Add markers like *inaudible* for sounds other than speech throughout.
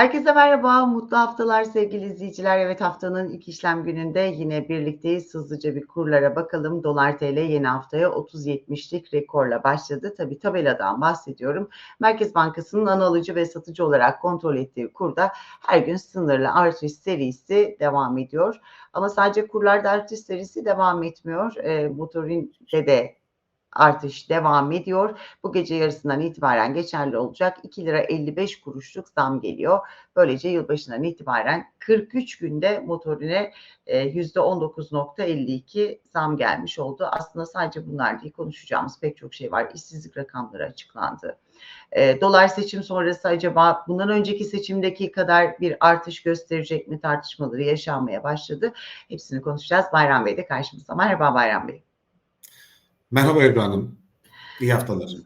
Herkese merhaba, mutlu haftalar sevgili izleyiciler. Evet haftanın ilk işlem gününde yine birlikteyiz. Hızlıca bir kurlara bakalım. Dolar TL yeni haftaya 30.70'lik rekorla başladı. Tabi tabeladan bahsediyorum. Merkez Bankası'nın ana alıcı ve satıcı olarak kontrol ettiği kurda her gün sınırlı artış serisi devam ediyor. Ama sadece kurlarda artış serisi devam etmiyor. E, motorinde de artış devam ediyor. Bu gece yarısından itibaren geçerli olacak 2 lira 55 kuruşluk zam geliyor. Böylece yılbaşından itibaren 43 günde motorine e, %19.52 zam gelmiş oldu. Aslında sadece bunlar değil konuşacağımız pek çok şey var. İşsizlik rakamları açıklandı. E, dolar seçim sonrası acaba bundan önceki seçimdeki kadar bir artış gösterecek mi tartışmaları yaşanmaya başladı. Hepsini konuşacağız. Bayram Bey de karşımızda. Merhaba Bayram Bey. Merhaba Ebru Hanım. İyi haftalar.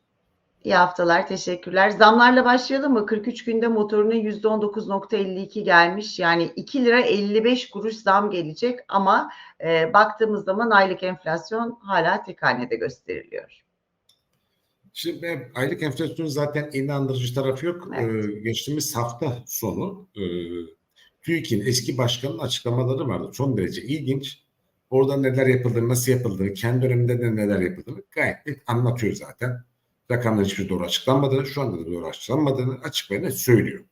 İyi haftalar, teşekkürler. Zamlarla başlayalım mı? 43 günde motoruna %19.52 gelmiş. Yani 2 lira 55 kuruş zam gelecek ama e, baktığımız zaman aylık enflasyon hala tek hanede gösteriliyor. Şimdi aylık enflasyonun zaten inandırıcı tarafı yok. Evet. Ee, geçtiğimiz hafta sonu e, TÜİK'in eski başkanının açıklamaları vardı. Son derece ilginç. Orada neler yapıldığını, nasıl yapıldığını, kendi döneminde de neler yapıldığını gayet net anlatıyor zaten. Rakamlar hiçbir doğru açıklanmadığını, şu anda da doğru açıklanmadığını açık ve net söylüyor.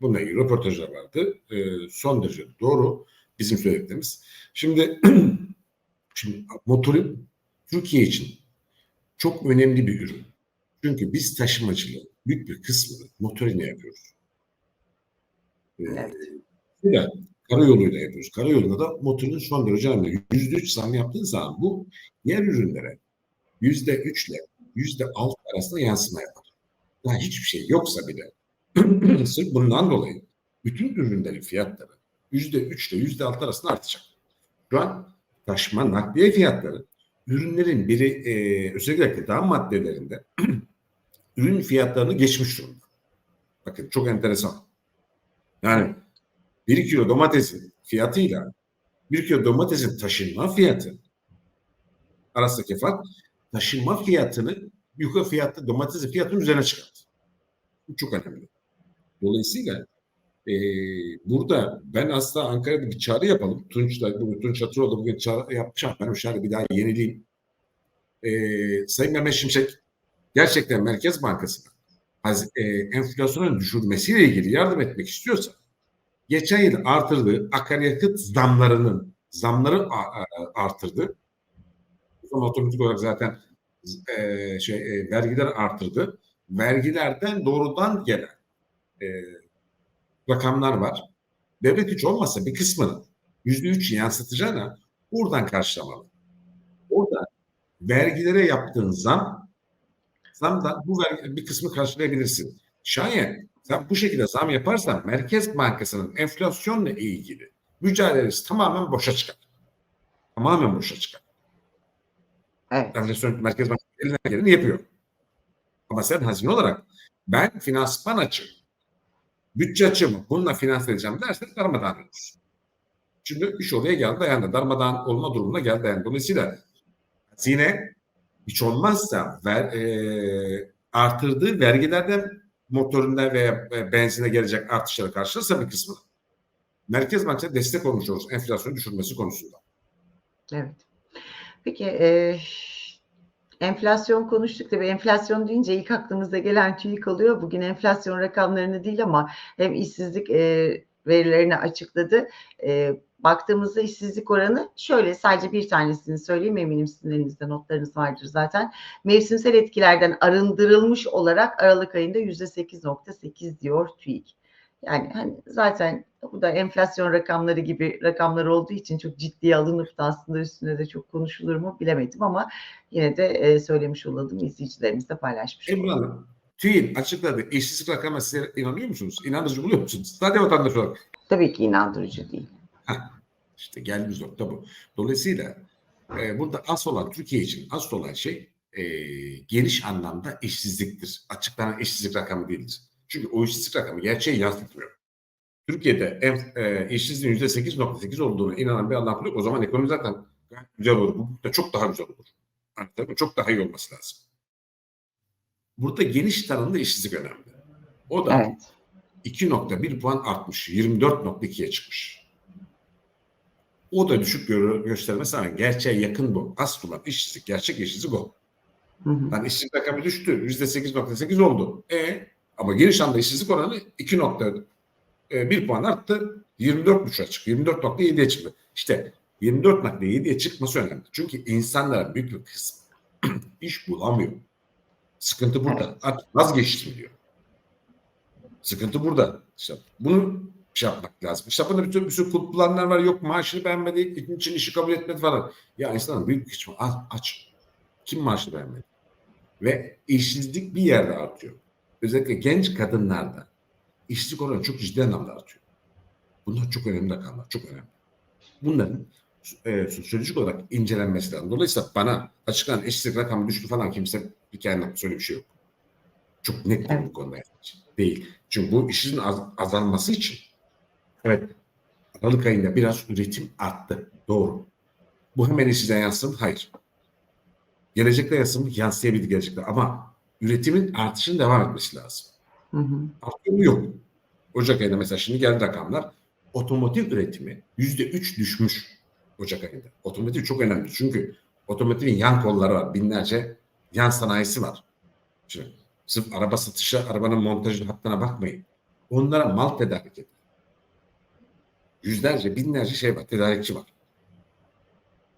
Bununla ilgili röportajlar vardı. Ee, son derece doğru bizim söylediklerimiz. Şimdi, *clears throat* şimdi motorun Türkiye için çok önemli bir ürün. Çünkü biz taşımacılığın büyük bir kısmını motorine yapıyoruz. Ee, Evet. de karayoluyla yapıyoruz. Karayolunda da motorun son derece önemli. Yüzde üç zam yaptığın zaman bu diğer ürünlere yüzde üçle yüzde altı arasında yansıma yapar. Daha hiçbir şey yoksa bile *clears throat* sırf bundan dolayı bütün ürünlerin fiyatları yüzde üçle yüzde altı arasında artacak. Şu an taşıma nakliye fiyatları ürünlerin biri e, özellikle gıda maddelerinde *clears throat* ürün fiyatlarını geçmiş durumda. Bakın çok enteresan. Yani bir kilo domatesin fiyatıyla bir kilo domatesin taşınma fiyatı arasındaki fark taşınma fiyatını yukarı fiyatı domatesin fiyatının üzerine çıkarttı. Bu çok önemli. Dolayısıyla e, burada ben aslında Ankara'da bir çağrı yapalım. Tunç da bugün Tunç Hatıroğlu bugün çağrı ama ben o çağrı bir daha yenileyim. E, Sayın Mehmet Şimşek gerçekten Merkez Bankası'na e, enflasyonun düşürmesiyle ilgili yardım etmek istiyorsa geçen yıl artırdığı akaryakıt zamlarının zamları artırdı. Son otomatik olarak zaten e, şey e, vergiler artırdı. Vergilerden doğrudan gelen e, rakamlar var. Devlet hiç olmazsa bir kısmını yüzde üç yansıtacağına buradan karşılamalı. Orada vergilere yaptığın zam zamdan bu vergi, bir kısmı karşılayabilirsin. Şayet sen bu şekilde zam yaparsan Merkez Bankası'nın enflasyonla ilgili mücadelesi tamamen boşa çıkar. Tamamen boşa çıkar. Evet. Enflasyon Merkez Bankası eline geleni yapıyor. Ama sen hazine olarak ben finansman açığım, bütçe açığımı bununla finanse edeceğim dersen darmadağın olursun. Şimdi iş oraya geldi dayandı. Darmadağın olma durumuna geldi dayandı. Dolayısıyla hazine hiç olmazsa ver, e, artırdığı vergilerden motorunda veya e, benzine gelecek artışları karşılarsa bir kısmı Merkez Bankası'na destek olmuş olur enflasyonu düşürmesi konusunda. Evet. Peki e, enflasyon konuştuk tabii enflasyon deyince ilk aklımıza gelen TÜİK oluyor. Bugün enflasyon rakamlarını değil ama hem işsizlik e, verilerini açıkladı. E, baktığımızda işsizlik oranı şöyle sadece bir tanesini söyleyeyim eminim sizin elinizde notlarınız vardır zaten. Mevsimsel etkilerden arındırılmış olarak Aralık ayında %8.8 diyor TÜİK. Yani hani zaten bu da enflasyon rakamları gibi rakamlar olduğu için çok ciddiye alınıp da aslında üstüne de çok konuşulur mu bilemedim ama yine de e, söylemiş olalım izleyicilerimizle paylaşmış olalım. Hanım, TÜİ'nin açıkladığı işsizlik rakamına size inanıyor musunuz? İnandırıcı buluyor musunuz? Sadece vatandaş olarak. Tabii ki inandırıcı değil. İşte geldiğimiz nokta bu. Dolayısıyla e, burada asıl olan Türkiye için asıl olan şey e, geniş anlamda işsizliktir. Açıklanan işsizlik rakamı değildir. Çünkü o işsizlik rakamı gerçeği yansıtmıyor. Türkiye'de en, e, işsizliğin %8.8 olduğunu inanan bir adam yok. O zaman ekonomi zaten güzel olur. Bu da çok daha güzel olur. Anladın mı? Çok daha iyi olması lazım. Burada geniş tanımda işsizlik önemli. O da Evet. 2.1 puan artmış. 24.2'ye çıkmış. O da düşük gö- göstermesi ama gerçeğe yakın bu. Asıl olan işsizlik, gerçek işsizlik o. Hı hı. Yani işsizlik rakamı düştü. %8.8 oldu. E ama geniş anda işsizlik oranı 2.1 puan arttı. 24.5'a çıktı. 24.7'ye çıktı. İşte 24.7'ye çıkması önemli. Çünkü insanlar büyük bir kısmı *clears throat* iş bulamıyor. Sıkıntı burada. Evet. Artık vazgeçtim diyor. Sıkıntı burada. İşte bunu şey yapmak lazım. İşte bir sürü, bir sürü kullananlar var. Yok maaşını beğenmedi, için işi kabul etmedi falan. Ya insanın büyük bir kısmı aç. aç. Kim maaşını beğenmedi? Ve işsizlik bir yerde artıyor. Özellikle genç kadınlarda işsizlik oranı çok ciddi anlamda artıyor. Bunlar çok önemli rakamlar. Çok önemli. Bunların e, sosyolojik olarak incelenmesi lazım. Dolayısıyla bana açıklanan işsizlik rakamı düştü falan kimse bir kendine söyle bir şey yok. Çok net Evet. bu konuda değil. Çünkü bu işin az, azalması için evet Aralık ayında biraz üretim arttı. Doğru. Bu hemen işsize yansır mı? Hayır. Gelecekte yansır mı? Yansıyabilir gelecekte. Ama üretimin artışının devam etmesi lazım. Hı hı. Artıyor mu? Yok. Ocak ayında mesela şimdi geldi rakamlar. Otomotiv üretimi yüzde üç düşmüş Ocak ayında. Otomotiv çok önemli. Çünkü otomotivin yan kolları var. Binlerce yan sanayisi var. Şimdi sırf araba satışı, arabanın montajı hattına bakmayın. Onlara mal tedarik edin. Yüzlerce, binlerce şey var. Tedarikçi var.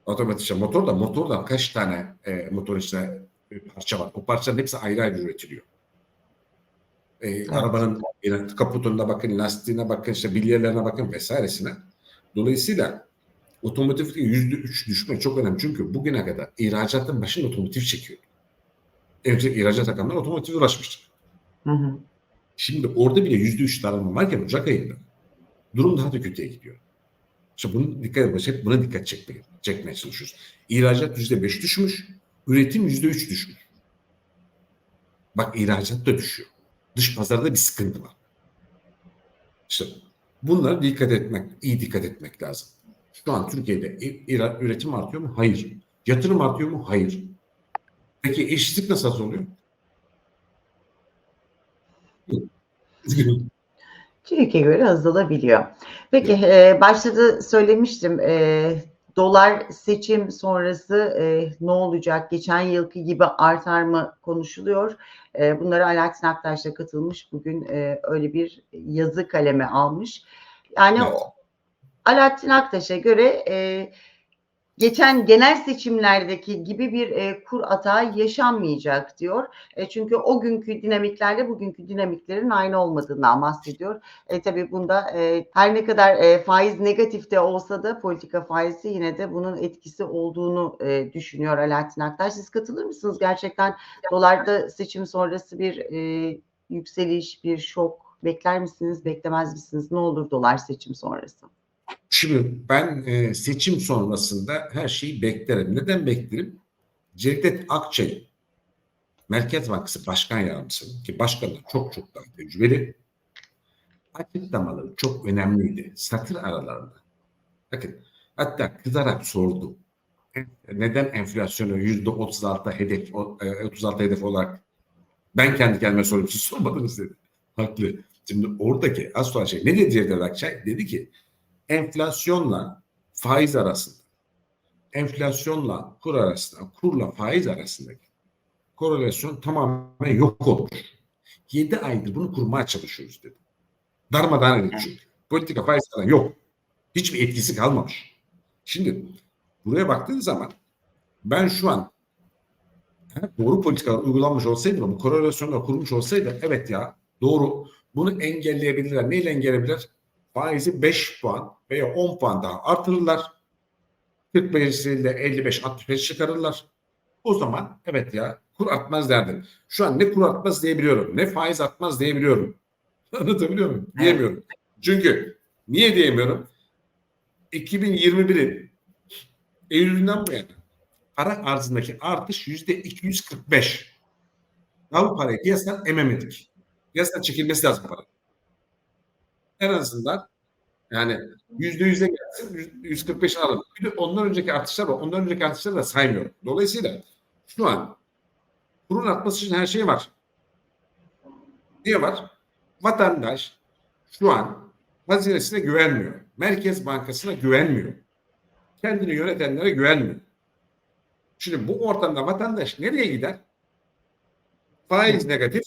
Otomotiv işte motor da motor da kaç tane e, motor içine e, parça var. O parçaların hepsi ayrı ayrı üretiliyor. E, Arabanın yani kaputuna bakın, lastiğine bakın, işte bilyelerine bakın vesairesine. Dolayısıyla otomotivde yüzde üç düşme çok önemli. Çünkü bugüne kadar ihracatın başında otomotiv çekiyor. En yüksek ihracat rakamları otomotive ulaşmıştır. Hı hı. Şimdi orada bile yüzde üç daralma varken Ocak ayında durum daha da kötüye gidiyor. İşte bunu dikkat edin. Hep buna dikkat çekmeye, çekmeye çalışıyoruz. İhracat yüzde beş düşmüş, üretim yüzde üç düşmüş. Bak ihracat da düşüyor. Dış pazarda bir sıkıntı var. İşte bunlara dikkat etmek, iyi dikkat etmek lazım. Şu an Türkiye'de üretim artıyor mu? Hayır. Yatırım artıyor mu? Hayır. Peki işsizlik nasıl? Üzgünüm. TÜİK'e göre azalabiliyor. Peki e, başta da söylemiştim e, dolar seçim sonrası e, ne olacak? Geçen yılki gibi artar mı konuşuluyor. E, bunlara Alaaddin Aktaş da katılmış. Bugün e, öyle bir yazı kaleme almış. Yani Evet. Alaaddin Aktaş'a göre e, geçen genel seçimlerdeki gibi bir e, kur atağı yaşanmayacak diyor. E, çünkü o günkü dinamiklerle bugünkü dinamiklerin aynı olmadığından bahsediyor. E, tabii bunda e, her ne kadar e, faiz negatifte olsa da politika faizi yine de bunun etkisi olduğunu e, düşünüyor Alaaddin Aktaş. Siz katılır mısınız? Gerçekten dolarda seçim sonrası bir e, yükseliş, bir şok bekler misiniz, beklemez misiniz? Ne olur dolar seçim sonrası? Şimdi ben e, seçim sonrasında her şeyi beklerim. Neden beklerim? Cevdet Akçay, Merkez Bankası Başkan Yardımcısı ki başkanlar çok çok daha tecrübeli. Açıklamaları çok önemliydi. Satır aralarında. Bakın hatta kızarak sordu. Neden enflasyonu yüzde 36 hedef, o- e, 36 hedef olarak ben kendi kendime soruyorum siz sormadınız dedi. Haklı. Şimdi oradaki az sonra şey ne dedi Cevdet Akçay? Dedi ki enflasyonla faiz arasında, enflasyonla kur arasında, kurla faiz arasındaki korelasyon tamamen yok olmuş. 7 aydır bunu kurmaya çalışıyoruz dedi. Darmadağın edildi. Politika faiz falan yok. Hiçbir etkisi kalmamış. Şimdi buraya baktığın zaman ben şu an doğru politikalar uygulanmış olsaydı bu korelasyonlar kurmuş olsaydı evet ya doğru bunu engelleyebilirler. Neyle engelleyebilirler? Faizi 5 puan veya 10 puan daha artırırlar. 45 ile 55-65 çıkarırlar. O zaman evet ya kur artmaz derdim. Şu an ne kur artmaz diyebiliyorum ne faiz artmaz diyebiliyorum. *laughs* Anlatabiliyor muyum? Evet. Diyemiyorum. Çünkü niye diyemiyorum? 2021'in Eylül'ünden bu yana para arzındaki artış yüzde 245. Daha bu parayı piyasadan ememedik. Piyasadan çekilmesi lazım para en azından yani yüzde yüze gelsin, 145 alalım. Bir de ondan önceki artışlar var. Ondan önceki artışları da saymıyorum. Dolayısıyla şu an kurun artması için her şey var. Niye var? Vatandaş şu an hazinesine güvenmiyor. Merkez Bankası'na güvenmiyor. Kendini yönetenlere güvenmiyor. Şimdi bu ortamda vatandaş nereye gider? Faiz negatif.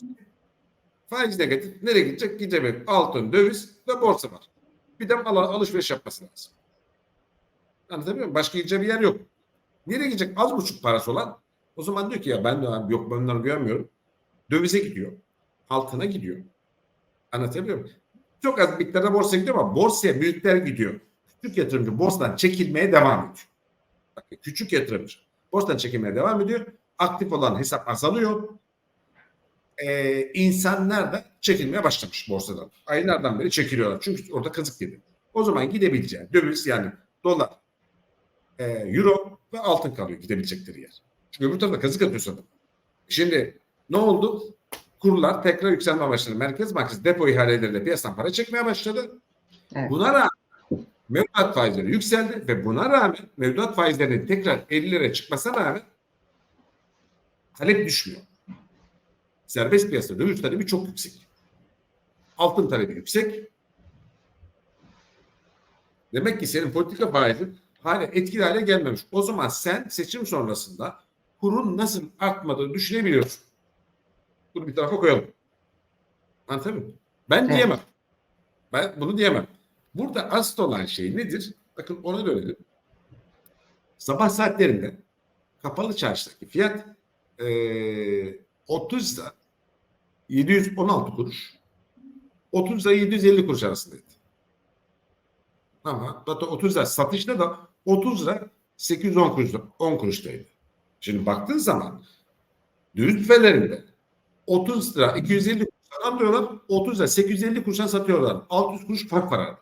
Faiz negatif. Nereye gidecek? Gidecek altın, döviz ve borsa var. Bir de al- alışveriş yapması lazım. Anlatabiliyor muyum? Başka gideceği bir yer yok. Nereye gidecek? Az buçuk parası olan o zaman diyor ki ya ben de yok ben onları güvenmiyorum. Dövize gidiyor. Altına gidiyor. Anlatabiliyor muyum? Çok az miktarda borsa gidiyor ama borsaya büyükler gidiyor. Küçük yatırımcı borsadan çekilmeye devam ediyor. Bak, küçük yatırımcı borsadan çekilmeye devam ediyor. Aktif olan hesap azalıyor. Ee, insanlar da çekilmeye başlamış borsadan. Aylardan beri çekiliyorlar. Çünkü orada kazık yedi. O zaman gidebileceği döviz yani dolar, e, euro ve altın kalıyor gidebilecekleri yer. Çünkü öbür tarafta kazık atıyor sana. Şimdi ne oldu? Kurlar tekrar yükselmeye başladı. Merkez Bankası depo ihaleleriyle piyasadan para çekmeye başladı. Evet. Buna rağmen mevduat faizleri yükseldi ve buna rağmen mevduat faizlerinin tekrar 50 liraya çıkmasına rağmen talep düşmüyor. Serbest piyasada döviz talebi çok yüksek. Altın talebi yüksek. Demek ki senin politika faizin hala etkili hale gelmemiş. O zaman sen seçim sonrasında kurun nasıl artmadığını düşünebiliyorsun. Bunu bir tarafa koyalım. Anlatabiliyor muyum? Ben Evet. diyemem. Ben bunu diyemem. Burada asıl olan şey nedir? Bakın ona dönelim. Sabah saatlerinde kapalı çarşıdaki fiyat eee 30 da 716 kuruş 30 da 750 kuruş arasındaydı. Ama hatta 30 lira satışta da 30 lira 810 kuruş 10 kuruştaydı. Şimdi baktığın zaman döviz büfelerinde 30 lira 250 kuruştan alıyorlar 30 lira 850 kuruştan satıyorlar. 600 kuruş fark var arada.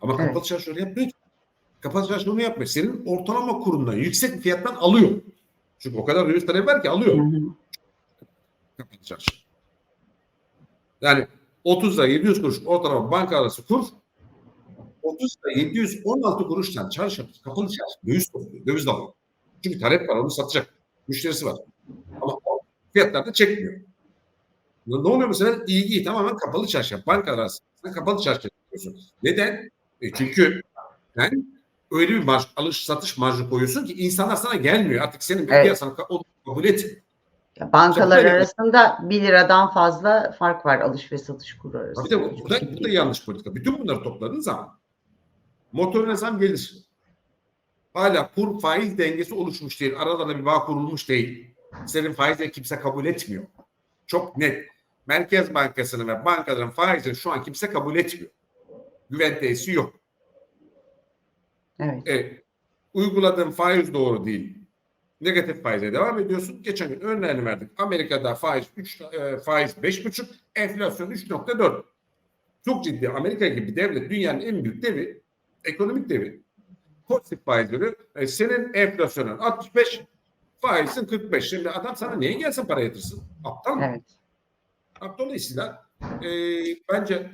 Ama Evet. kapalı çarşı öyle yapmıyor ki. Kapalı çarşı onu yapmıyor. Senin ortalama kurundan yüksek fiyattan alıyor. Çünkü o kadar döviz talebi var ki alıyor kapalı çarşı. Yani 30 lira 700 kuruş ortalama banka arası kur 30 lira 716 kuruştan çarşı kapalı çarşı döviz topluyor. Döviz alıyor. Çünkü talep var onu satacak. Müşterisi var. Ama fiyatlarda çekmiyor. Ne oluyor mesela? İlgiyi tamamen kapalı çarşı. Banka arası kapalı çarşı yapıyorsun. Neden? E çünkü sen öyle bir marj, alış satış marjı koyuyorsun ki insanlar sana gelmiyor. Artık senin bir Evet. piyasanı kabul etmiyor. Ya bankalar önemli. arasında 1 liradan fazla fark var alış ve satış kuru arasında. Bir de bu, bu da, bu da yanlış politika. Bütün bunları topladığın zaman motorine zam gelir. Hala kur faiz dengesi oluşmuş değil. Aralarında bir bağ kurulmuş değil. Senin faizleri kimse kabul etmiyor. Çok net. Merkez Bankası'nın ve bankaların faizini şu an kimse kabul etmiyor. Güven tesisi yok. Evet. E, uyguladığın faiz doğru değil. Negatif faize devam ediyorsun. Geçen gün örneğini verdik. Amerika'da faiz 3 e, faiz 5,5, enflasyon 3.4. Çok ciddi. Amerika gibi bir devlet dünyanın en büyük devi, ekonomik devi. Pozitif faiz veriyor. E, senin enflasyonun 65, faizin 45. Şimdi adam sana niye gelsin para yatırsın? Aptal mı? Evet. Dolayısıyla e, bence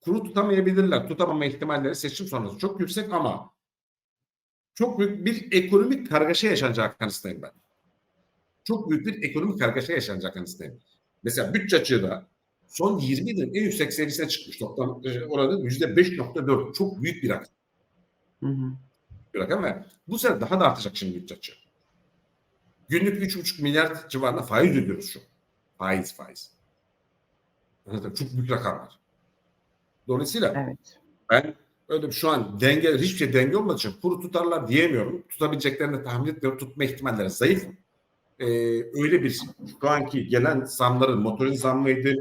kuru tutamayabilirler. Tutamama ihtimalleri seçim sonrası çok yüksek ama çok büyük bir ekonomik kargaşa yaşanacak kanısındayım ben. Çok büyük bir ekonomik kargaşa yaşanacak kanısındayım. Mesela bütçe açığı da son 20 yılın en yüksek seviyesine çıkmış. Toplam e, oranın %5.4. Çok büyük bir rakam. Hı hı. Bir rakam ve bu sene daha da artacak şimdi bütçe açığı. Günlük 3,5 milyar civarında faiz ödüyoruz şu. Faiz faiz. Çok büyük rakamlar. Dolayısıyla Evet. ben öyle şu an denge hiçbir şey denge olmadığı için kuru tutarlar diyemiyorum. Tutabileceklerini tahmin etmiyorum. Tutma ihtimalleri zayıf. Ee, öyle bir şu anki gelen zamların motorin zammıydı,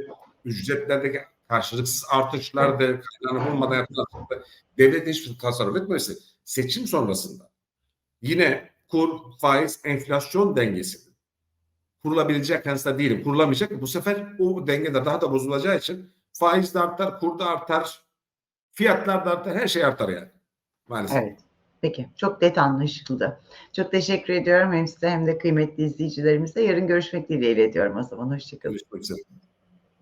ücretlerdeki karşılıksız artışlardı, kaynağını bulmadan yapılan devletin hiçbir tasarruf etmesi seçim sonrasında yine kur, faiz, enflasyon dengesi kurulabilecek kanısında değilim. Kurulamayacak. Bu sefer o dengeler daha da bozulacağı için faiz de artar, kur da artar, fiyatlar da artar, her şey artar yani. Maalesef. Evet. Peki. Çok net anlaşıldı. Çok teşekkür ediyorum hem size hem de kıymetli izleyicilerimize. Yarın görüşmek dileğiyle ediyorum o zaman. Hoşçakalın. Görüşmek üzere.